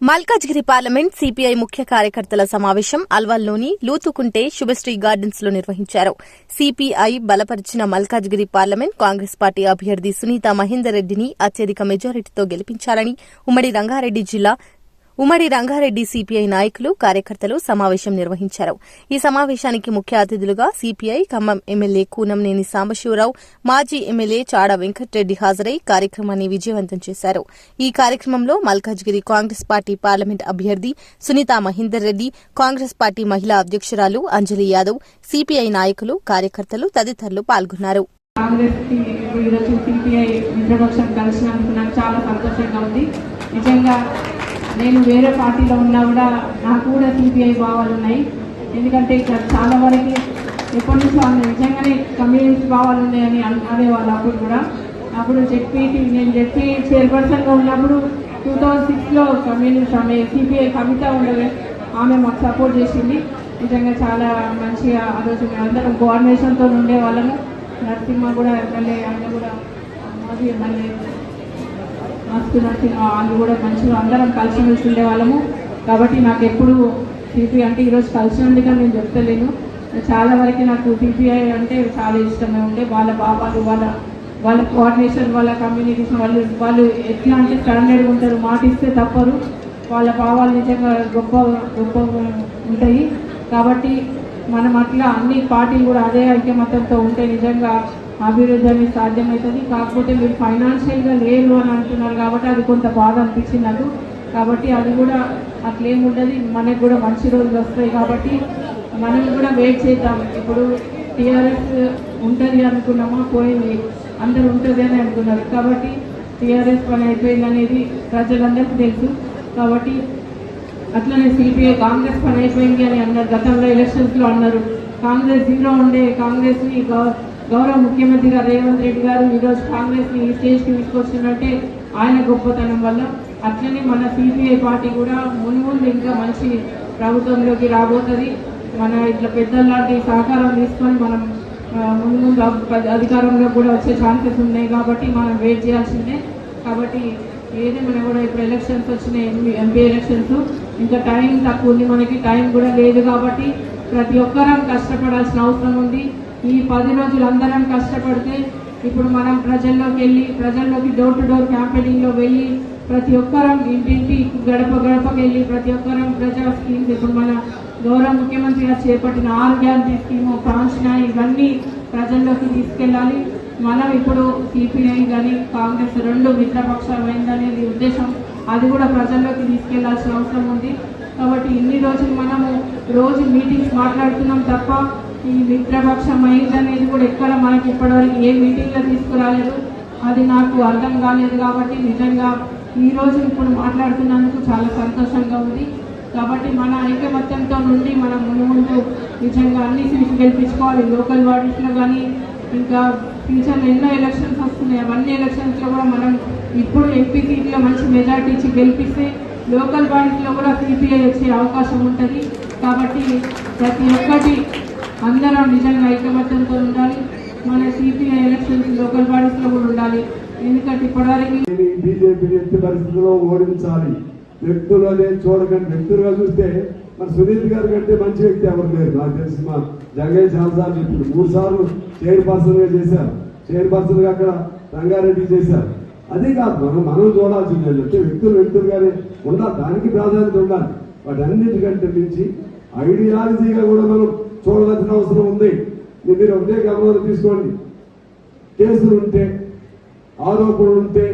Malkajgiri parliament CPI ముఖ్య కార్యకర్తల సమావేశం అల్వాల్లోని లూతుకుంటే శుభశ్రీ గార్డెన్స్లో నిర్వహించారు. సిపిఐ బలపరిచిన మల్కాజ్గిరి పార్లమెంట్ కాంగ్రెస్ పార్టీ అభ్యర్థి సునీత మహేందర్ రెడ్డిని అత్యధిక మెజారిటీతో గెలిపించాలని ఉమ్మడి రంగారెడ్డి జిల్లా ఉమ్మడి రంగారెడ్డి సిపిఐ నాయకులు కార్యకర్తలు సమావేశం నిర్వహించారు. ఈ సమావేశానికి ముఖ్య అతిథులుగా సిపిఐ ఖమ్మం ఎమ్మెల్యే కూనంనేని సాంబశివరావు మాజీ ఎమ్మెల్యే చాడ వెంకటరెడ్డి హాజరై కార్యక్రమాన్ని విజయవంతం చేశారు. ఈ కార్యక్రమంలో మల్కాజ్గిరి కాంగ్రెస్ పార్టీ పార్లమెంట్ అభ్యర్థి సునీత మహేందర్ రెడ్డి కాంగ్రెస్ పార్టీ మహిళా అధ్యక్షురాలు అంజలి యాదవ్ సిపిఐ నాయకులు కార్యకర్తలు తదితరులు పాల్గొన్నారు. ఈరోజు సిపిఐ ఇంట్రొడక్షన్ కలిసినందుకు నాకు చాలా సంతోషంగా ఉంది. నిజంగా నేను వేరే పార్టీలో ఉన్నా కూడా నాకు కూడా సిపిఐ భావాలు ఉన్నాయి. ఎందుకంటే ఇక్కడ చాలా వరకు ఎప్పటి నుంచో అన్న నిజంగానే కమ్యూనిస్ట్ భావాలు ఉన్నాయని అన్- అనేవాళ్ళు అప్పుడు కూడా. అప్పుడు చెప్పి నేను చెప్పి చైర్పర్సన్గా ఉన్నప్పుడు టూ థౌజండ్ సిక్స్లో కమ్యూనిస్ట్ ఆమె సిపిఐ కవిత ఉండవే ఆమె మాకు సపోర్ట్ చేసింది. నిజంగా చాలా మంచిగా ఆ రోజు మేమందరం కోఆర్డినేషన్తో ఉండేవాళ్ళము నరసింహ కూడా ఎమ్మెల్యే ఆయన కూడా మాజీ ఎమ్మెల్యే. మస్తు నరసింహ వాళ్ళు కూడా మంచిగా అందరం కలిసిమెలిసి ఉండేవాళ్ళము. కాబట్టి నాకు ఎప్పుడు టీపీ అంటే ఈరోజు కలిసి ఉంది కానీ నేను చెప్తలేను. చాలా వరకు నాకు టీపీఐ అంటే చాలా ఇష్టమే ఉండే. వాళ్ళ బాబాలు వాళ్ళ వాళ్ళ కోఆర్డినేషన్ వాళ్ళ కమ్యూనికేషన్ వాళ్ళు వాళ్ళు ఎట్లా అంటే స్టాండర్డ్గా ఉంటారు. మాట ఇస్తే తప్పరు. వాళ్ళ భావాలు నిజంగా గొప్ప గొప్ప ఉంటాయి. కాబట్టి మనం అట్లా అన్ని పార్టీలు కూడా అదే ఐక్యమతంతో ఉంటే నిజంగా అభివృద్ధి అనేది సాధ్యమవుతుంది కాకపోతే మీరు ఫైనాన్షియల్గా లేరు అని అంటున్నారు కాబట్టి అది కొంత బాధ అనిపించింది నాకు. కాబట్టి అది కూడా అట్లేముండదు మనకు కూడా మంచి రోజులు వస్తాయి కాబట్టి మనం కూడా వెయిట్ చేద్దాం. ఇప్పుడు టీఆర్ఎస్ ఉంటుంది అనుకున్నామా? పోయింది. అందరు ఉంటుంది అని అనుకున్నారు కాబట్టి టీఆర్ఎస్ పని అయిపోయింది అనేది ప్రజలందరికీ తెలుసు. కాబట్టి అట్లనే సిపిఐ కాంగ్రెస్ పని అయిపోయింది అని అన్నారు. గతంలో ఎలక్షన్స్లో అన్నారు. కాంగ్రెస్ జీరో ఉండే కాంగ్రెస్ని గౌరవ గౌరవ గారు రేవంత్ రెడ్డి గారు ఈరోజు కాంగ్రెస్ని ఈ స్టేజ్కి తీసుకొచ్చినట్టే ఆయన గొప్పతనం వల్ల అట్లనే మన సిపిఐ పార్టీ కూడా ముందు ముందు ఇంకా మంచి ప్రభుత్వంలోకి రాబోతుంది. మన ఇట్లా పెద్దలాంటి సహకారం తీసుకొని మనం ఆ, ముందు అధికారంలో కూడా వచ్చే ఛాన్సెస్ ఉన్నాయి కాబట్టి మనం వెయిట్ చేయాల్సిందే. కాబట్టి ఏదేమైనా కూడా ఇప్పుడు ఎలక్షన్స్ వచ్చినాయి ఎంపీ ఎంపీ ఎలక్షన్స్ ఇంకా టైం తక్కువ ఉంది మనకి టైం కూడా లేదు కాబట్టి ప్రతి ఒక్కరం కష్టపడాల్సిన అవసరం ఉంది. ఈ పది రోజులు అందరం కష్టపడితే ఇప్పుడు మనం ప్రజల్లోకి వెళ్ళి ప్రజల్లోకి డోర్ టు డోర్ క్యాంపెయినింగ్లో వెళ్ళి ప్రతి ఒక్కరం ఇంటింటి గడప గడపకి వెళ్ళి ప్రతి ఒక్కరం ప్రజా స్కీమ్స్ ఇప్పుడు మన గౌరవ ముఖ్యమంత్రి గారు చేపట్టిన ఆరు గ్యారంటీ స్కీము కాంక్షణ ఇవన్నీ ప్రజల్లోకి తీసుకెళ్ళాలి. మనం ఇప్పుడు సిపిఐ కానీ కాంగ్రెస్ రెండు మిత్రపక్షాలు అయిందనేది ఉద్దేశం. అది కూడా ప్రజల్లోకి తీసుకెళ్ళాల్సిన అవసరం ఉంది. కాబట్టి ఇన్ని రోజులు మనము రోజు మీటింగ్స్ మాట్లాడుతున్నాం తప్ప ఈ మిత్రపక్షం అనేది కూడా ఎక్కడ మనకి ఇప్పటివరకు ఏ మీటింగ్లో తీసుకురాలేదు. అది నాకు అర్థం కాలేదు కాబట్టి నిజంగా ఈ రోజు ఇప్పుడు మాట్లాడుతున్నందుకు చాలా సంతోషంగా ఉంది. కాబట్టి మన ఐకమత్యంతో నుండి మనం ముందు ముందు నిజంగా అన్ని సీట్లు గెలిపించుకోవాలి. లోకల్ బాడీస్లో కానీ ఇంకా ఫ్యూచర్ ఎన్నో ఎలక్షన్స్ వస్తున్నాయి. అవన్నీ ఎలక్షన్స్లో కూడా మనం ఇప్పుడు ఎంపీ సీట్లో మంచి మెజార్టీ ఇచ్చి గెలిపిస్తే లోకల్ బాడీస్లో కూడా పీపీఐ వచ్చే అవకాశం ఉంటుంది. కాబట్టి ప్రతి ఒక్కటి అందరం నిజంగా ఐకమత్యంతో ఉండాలి. మన సిపిఐ ఎలక్షన్స్ లోకల్ బాడీస్లో కూడా ఉండాలి. ఎందుకంటే ఇప్పటివరకు బీజేపీ ఎట్టి పరిస్థితుల్లో ఓడించాలి. వ్యక్తులు అనేది చూడకండి వ్యక్తులుగా చూస్తే మరి సునీల్ గారి కంటే మంచి వ్యక్తి ఎవరు లేరు. నాకు తెలిసి మా జగన్ చాలాసార్లు ఇప్పుడు మూడు సార్లు చైర్పర్సన్గా చేశారు. చైర్పర్సన్గా అక్కడ రంగారెడ్డి చేశారు. అదే కాదు మనం మనం చూడాల్సింది అంటే వ్యక్తులు వ్యక్తులుగానే ఉండాలి దానికి ప్రాధాన్యత ఉండాలి. వాటన్నిటికంటే మించి ఐడియాలజీగా కూడా మనం చూడవలసిన అవసరం ఉంది. మీరు ఒకటే గమనంలో తీసుకోండి. కేసులు ఉంటే ఆరోపణలు ఉంటే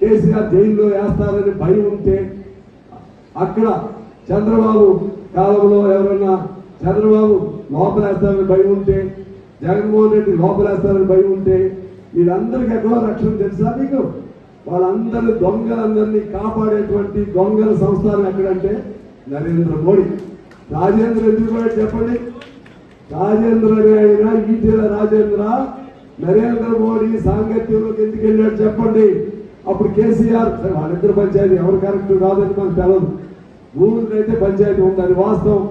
కేసీఆర్ జైల్లో వేస్తారని భయం ఉంటే అక్కడ చంద్రబాబు కాలంలో ఎవరన్నా చంద్రబాబు లోపలేస్తారని భయం ఉంటే జగన్మోహన్ రెడ్డి లోపలేస్తారని భయం ఉంటే వీళ్ళందరికీ ఎక్కడో రక్షణ తెలుసా మీకు? వాళ్ళందరి దొంగలందరినీ కాపాడేటువంటి దొంగల సంస్థానం ఎక్కడంటే నరేంద్ర మోడీ. రాజేంద్ర ఎందుకు కూడా చెప్పండి. రాజేంద్ర అయినా ఈటెల రాజేంద్ర నరేంద్ర మోడీ సాంగత్యంలోకి ఎందుకు వెళ్ళాడు చెప్పండి. అప్పుడు కేసీఆర్ వాళ్ళిద్దరు పంచాయతీ ఎవరు కరెక్ట్ కాదని మనకు తెలదు భూములకి అయితే పంచాయతీ ఉందని వాస్తవం.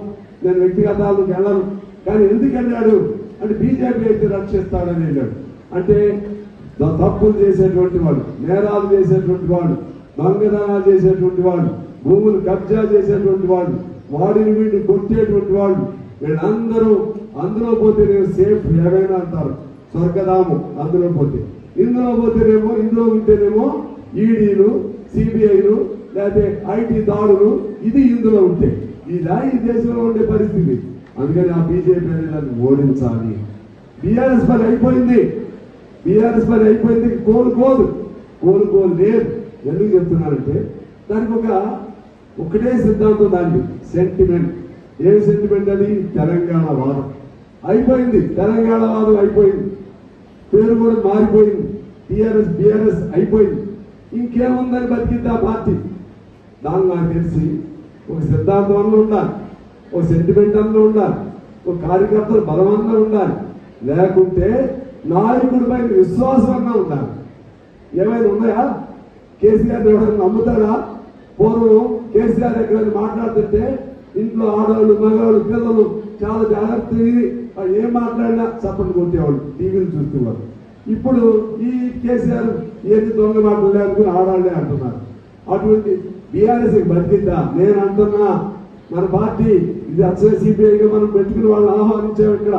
నేను వ్యక్తిగతాలకు వెళ్ళను కానీ ఎందుకు వెళ్ళాడు? అంటే బీజేపీ అయితే రక్షిస్తాడని వెళ్ళాడు. అంటే తప్పులు చేసేటువంటి వాడు నేరాలు చేసేటువంటి వాడు దొంగతనాలు చేసేటువంటి వాడు భూములు కబ్జా చేసేటువంటి వాడు వాడిని వీడిని కొట్టేటువంటి వాళ్ళు వీళ్ళందరూ అందులో పోతేనేమో సేఫ్ ఏమైనా అంటారు? స్వర్గధాము అందులో పోతే. ఇందులో పోతేనేమో ఇందులో ఉంటేనేమో ఈడీలు సిబిఐలు లేకపోతే ఐటీ దాడులు ఇది ఇందులో ఉంటే. ఇలా ఈ దేశంలో ఉండే పరిస్థితి. అందుకని ఆ బీజేపీ అనేది దాన్ని ఓడించాలి బీఆర్ఎస్ పని అయిపోయింది. బీఆర్ఎస్ పని అయిపోయింది. కోలుకోదు. కోలుకోలేదు. ఎందుకు చెప్తున్నానంటే దానికి ఒక ఒకటే సిద్ధాంతం దాన్ని సెంటిమెంట్ ఏ సెంటిమెంట్ అది? తెలంగాణ వాదం. అయిపోయింది. తెలంగాణ వాదం అయిపోయింది. పేరు కూడా మారిపోయింది. టిఆర్ఎస్ బిఆర్ఎస్ అయిపోయింది. ఇంకేముందని బతికింది ఆ పార్టీ? దాన్ని నాకు తెలిసి ఒక సిద్ధాంతం అన్న ఉండాలి. ఒక సెంటిమెంట్ అన్న ఉండాలి. ఒక కార్యకర్తల బలం అన్న ఉండాలి. లేకుంటే నాయకుడి పైన విశ్వాసం అన్న ఉండాలి. ఏమైనా ఉన్నాయా? కేసీఆర్ ఎవరైనా నమ్ముతాడా పూర్వం కేసీఆర్ దగ్గర మాట్లాడుతుంటే ఇంట్లో ఆడవాళ్ళు మగవాళ్ళు పిల్లలు చాలా జాగ్రత్త ఏం మాట్లాడినా చప్పట్లు కొట్టేవాళ్ళు టీవీలు చూసేవాళ్ళు ఇప్పుడు ఈ కేసీఆర్ ఏది దొంగ మాటలు లేకపోతే ఆడాలే అంటున్నారు. అటువంటి బీఆర్ఎస్ బతికిద్దా? నేను అంటున్నా మన పార్టీ ఇది అసలు సిపిఐగా మనం పెట్టుకుని వాళ్ళని ఆహ్వానించాం ఇక్కడ.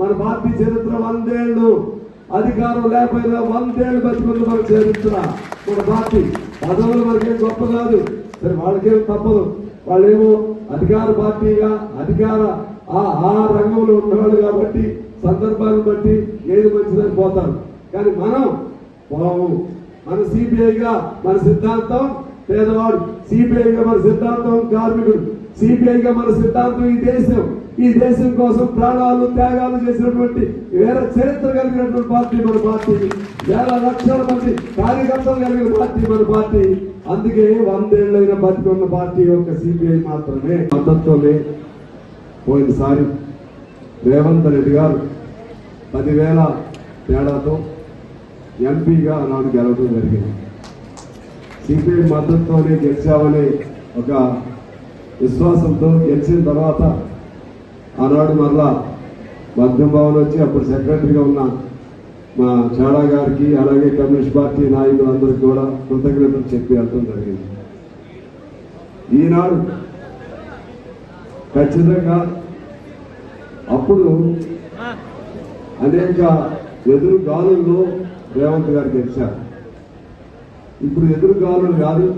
మన పార్టీ చరిత్ర వందేళ్ళు అధికారం లేకపోయినా వందేళ్ళు బతుకుంది మన చరిత్ర. మన పార్టీ పదవులు మనకేం గొప్ప కాదు. సరే వాళ్ళకేం తప్పదు. వాళ్ళేమో అధికార పార్టీగా అధికార ఆ ఆ రంగంలో ఉన్నవాళ్ళు కాబట్టి సందర్భాన్ని బట్టి ఏది మంచిదని పోతారు. కానీ మనం పోము మన సిపిఐగా మన సిద్ధాంతం పేదవాడు సిపిఐగా మన సిద్ధాంతం కార్మికుడు సిపిఐగా మన సిద్ధాంతం ఈ దేశం ఈ దేశం కోసం ప్రాణాలు త్యాగాలు చేసినటువంటి వేరే చరిత్ర కలిగినటువంటి పార్టీ మన పార్టీ. వేల లక్షల మంది కార్యకర్తలు కలిగిన పార్టీ మన పార్టీ. అందుకే వందేళ్ళైన బతికున్న పార్టీ యొక్క సిపిఐ మాత్రమే మద్దతుతోనే పోయినసారి రేవంత్ రెడ్డి గారు పదివేల తేడాతో ఎంపీగా నాడు గెలవడం జరిగింది. సిపిఐ మద్దతుతోనే గెలిచామనే ఒక విశ్వాసంతో గెలిచిన తర్వాత ఆనాడు మరలా మద్యం భవన్ వచ్చి అప్పుడు సెక్రటరీగా ఉన్న మా చాడా గారికి అలాగే కమ్యూనిస్ట్ పార్టీ నాయకులందరికీ కూడా కృతజ్ఞతలు చెప్పి వెళ్ళడం జరిగింది. ఈనాడు ఖచ్చితంగా అప్పుడు అనేక ఎదురు గాలుల్లో రేవంత్ గారు గెలిచారు. ఇప్పుడు ఎదురు గాలులు కాదు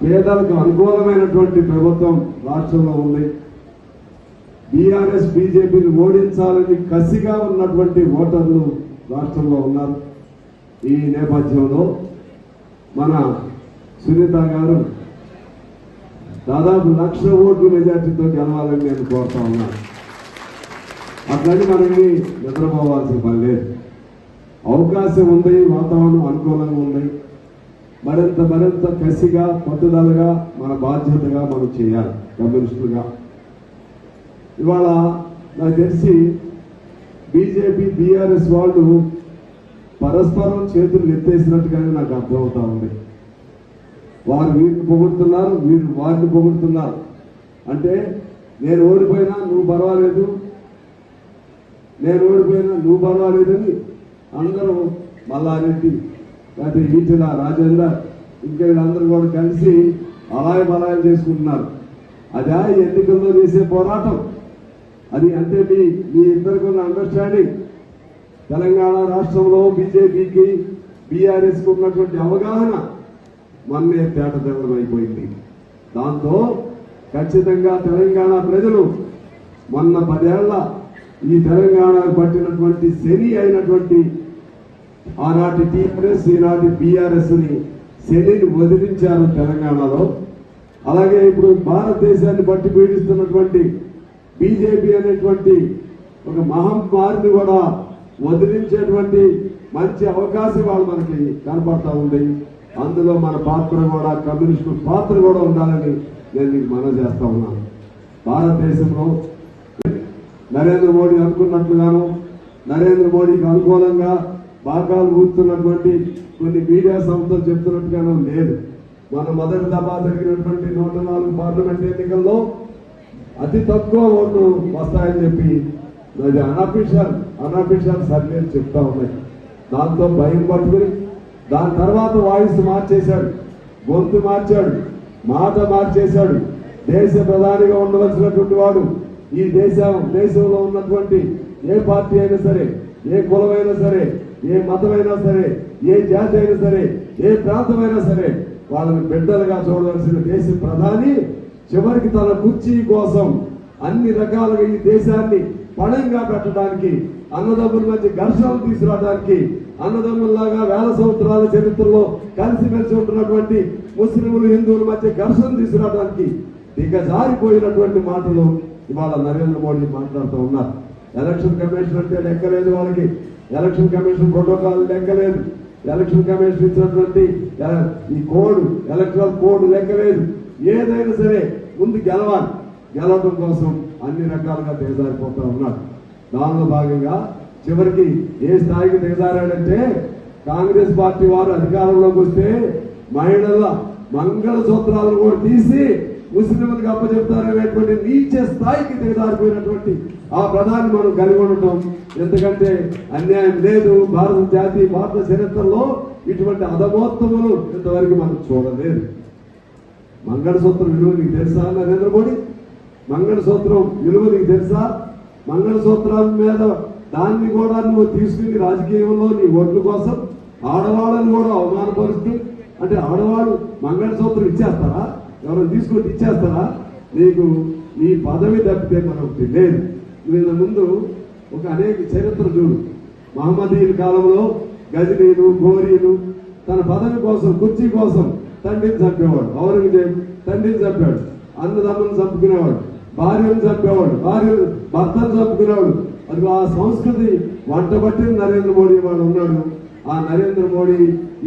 పేదలకు అనుకూలమైనటువంటి ప్రభుత్వం రాష్ట్రంలో ఉంది. బీఆర్ఎస్ బీజేపీని ఓడించాలని కసిగా ఉన్నటువంటి ఓటర్లు రాష్ట్రంలో ఉన్నారు. ఈ నేపథ్యంలో మన సునీత గారు దాదాపు లక్ష ఓట్ల మెజార్టీతో గెలవాలని నేను కోరుతా ఉన్నాను అట్లని మనకి నిద్రపోవాల్సిన పని లేదు. అవకాశం ఉంది వాతావరణం అనుకూలంగా ఉంది. మరింత మరింత కసిగా పట్టుదలగా మన బాధ్యతగా మనం చేయాలి కమ్యూనిస్టులుగా ఇవాళ నాకు తెలిసి బీజేపీ బీఆర్ఎస్ వాళ్ళు పరస్పరం చేతులు ఎత్తేసినట్టుగానే నాకు అర్థమవుతా ఉంది. వారు వీరిని పొగుడుతున్నారు వీరు వారిని పొగుడుతున్నారు. అంటే నేను ఓడిపోయినా నువ్వు పర్వాలేదు నేను ఓడిపోయినా నువ్వు పర్వాలేదని అందరూ మల్లారెడ్డి లేకపోతే ఈటెల రాజేందర్ ఇంకా వీళ్ళందరూ కూడా కలిసి అలాయ బలాయం చేసుకుంటున్నారు. అదే ఎన్నికల్లో చేసే పోరాటం. అది అంటే మీ మీ ఇద్దరికి ఉన్న అండర్స్టాండింగ్ తెలంగాణ రాష్ట్రంలో బీజేపీకి బీఆర్ఎస్కి ఉన్నటువంటి అవగాహన మన్నే తేటతెల్లం అయిపోయింది. దాంతో ఖచ్చితంగా తెలంగాణ ప్రజలు మొన్న పదేళ్ళ ఈ తెలంగాణకు పట్టినటువంటి శని అయినటువంటి ఆనాటి టీఆర్ఎస్ ఈనాటి బీఆర్ఎస్ని శనిని వదిలించారు తెలంగాణలో. అలాగే ఇప్పుడు భారతదేశాన్ని పట్టి పీడిస్తున్నటువంటి బీజేపీ అనేటువంటి ఒక మహమ్మారిని కూడా వదిలించేటువంటి మంచి అవకాశం వాళ్ళు మనకి కనపడతా ఉంది. అందులో మన పాత్ర కూడా కమ్యూనిస్టు పాత్ర కూడా ఉండాలని నేను మీకు మనం చేస్తా ఉన్నాను. భారతదేశంలో నరేంద్ర మోడీ అనుకున్నట్లుగాను నరేంద్ర మోడీకి అనుకూలంగా బాకాలు కూర్చున్నటువంటి కొన్ని మీడియా సంస్థలు చెప్తున్నట్టుగాను లేదు. మన మొదటి దఫా జరిగినటువంటి నూట నాలుగు పార్లమెంట్ ఎన్నికల్లో అతి తక్కువ ఓట్లు వస్తాయని చెప్పి అది అనఫిషియల్ అనఫిషియల్ సర్వేలు చెప్తా ఉన్నాయి. దాంతో భయం పట్టుకుని దాని తర్వాత వాయిస్ మార్చేశాడు. గొంతు మార్చాడు మాట మార్చేశాడు. దేశ ప్రధానిగా ఉండవలసినటువంటి వాడు ఈ దేశం దేశంలో ఉన్నటువంటి ఏ పార్టీ అయినా సరే ఏ కులమైనా సరే ఏ మతమైనా సరే ఏ జాతి అయినా సరే ఏ ప్రాంతమైనా సరే వాళ్ళని బిడ్డలుగా చూడవలసిన దేశ ప్రధాని చివరికి తన కుర్చీ కోసం అన్ని రకాలుగా ఈ దేశాన్ని పణంగా పెట్టడానికి అన్నదమ్ముల మధ్య ఘర్షణలు తీసుకురావడానికి అన్నదమ్ముల్లాగా వేల సంవత్సరాల చరిత్రలో కలిసిమెలిసి ఉంటున్నటువంటి ముస్లింలు హిందువుల మధ్య ఘర్షణ తీసుకురావడానికి దిగజారిపోయినటువంటి మాటలు ఇవాళ నరేంద్ర మోడీ మాట్లాడుతూ ఉన్నారు. ఎలక్షన్ కమిషన్ అంటే లెక్కలేదు వాళ్ళకి. ఎలక్షన్ కమిషన్ ప్రోటోకాల్ లెక్కలేదు. ఎలక్షన్ కమిషన్ ఇచ్చినటువంటి ఈ కోడ్ ఎలక్ట్రల్ కోడ్ లెక్కలేదు. ఏదైనా సరే ముందు గెలవాలి. గెలవడం కోసం అన్ని రకాలుగా దిగజారిపోతా ఉన్నాడు. దానిలో భాగంగా చివరికి ఏ స్థాయికి దిగజారాడంటే కాంగ్రెస్ పార్టీ వారు అధికారంలోకి వస్తే మహిళల మంగళ సూత్రాలను కూడా తీసి ముస్లింలకు అప్పచెప్తారనేటువంటి నీచ స్థాయికి దిగజారిపోయినటువంటి ఆ ప్రధాని మనం కలిగి ఉండటం. ఎందుకంటే అన్యాయం లేదు. భారత జాతి భారత చరిత్రలో ఇటువంటి అధమోత్తములు ఇంతవరకు మనం చూడలేదు. మంగళసూత్రం విలువ నీకు తెలుసా నరేంద్ర మోడీ? మంగళసూత్రం విలువ నీకు తెలుసా? మంగళసూత్రం మీద దాన్ని కూడా నువ్వు తీసుకుని రాజకీయంలో నీ ఓట్ల కోసం ఆడవాళ్ళని కూడా అవమానపరుస్తూ అంటే ఆడవాళ్ళు మంగళసూత్రం ఇచ్చేస్తారా? ఎవరైనా తీసుకొని ఇచ్చేస్తారా? నీకు నీ పదవి తప్పితే మనకు లేదు. వీళ్ళ ముందు ఒక అనేక చరిత్ర చూడు. మహమ్మదీయుల కాలంలో గజనీలు గోరీలు తన పదవి కోసం కుర్చీ కోసం తండ్రిని చంపేవాడు ఔరంగజేబు తండ్రిని చంపాడు అన్నదమ్ములను చంపుకునేవాడు భార్యను చంపేవాడు భార్య భర్తను చంపుకునేవాడు. అది ఆ సంస్కృతి వంట పట్టిన నరేంద్ర మోడీ వాడు ఉన్నాడు. ఆ నరేంద్ర మోడీ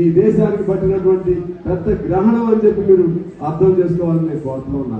ఈ దేశానికి పట్టినటువంటి పెద్ద గ్రహణం అని చెప్పి మీరు అర్థం చేసుకోవాలని నేను కోరుతూ